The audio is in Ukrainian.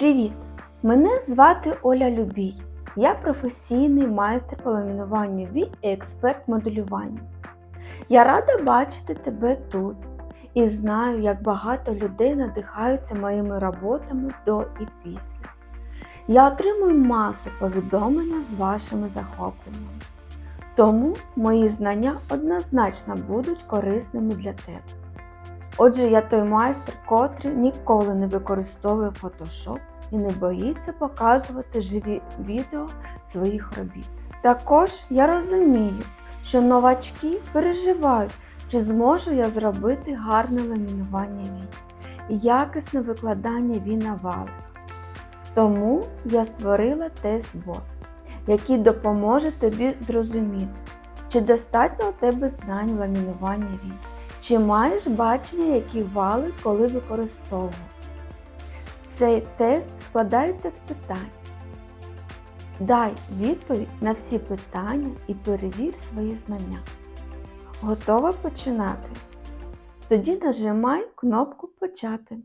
Привіт! Мене звати Оля Любій. Я професійний майстер по ламінуванню вій і експерт моделювання. Я рада бачити тебе тут і знаю, як багато людей надихаються моїми роботами до і після. Я отримую масу повідомлень з вашими захопленнями. Тому мої знання однозначно будуть корисними для тебе. Отже, я той майстер, котрий ніколи не використовує Photoshop і не боїться показувати живі відео своїх робіт. Також я розумію, що новачки переживають, чи зможу я зробити гарне ламінування вій і якісне викладання вій на валиках. Тому я створила тест-бот, який допоможе тобі зрозуміти, чи достатньо у тебе знань ламінування вій. Чи маєш бачення, які вали коли використовував? Цей тест складається з питань. Дай відповідь на всі питання і перевір свої знання. Готова починати? Тоді нажимай кнопку Почати.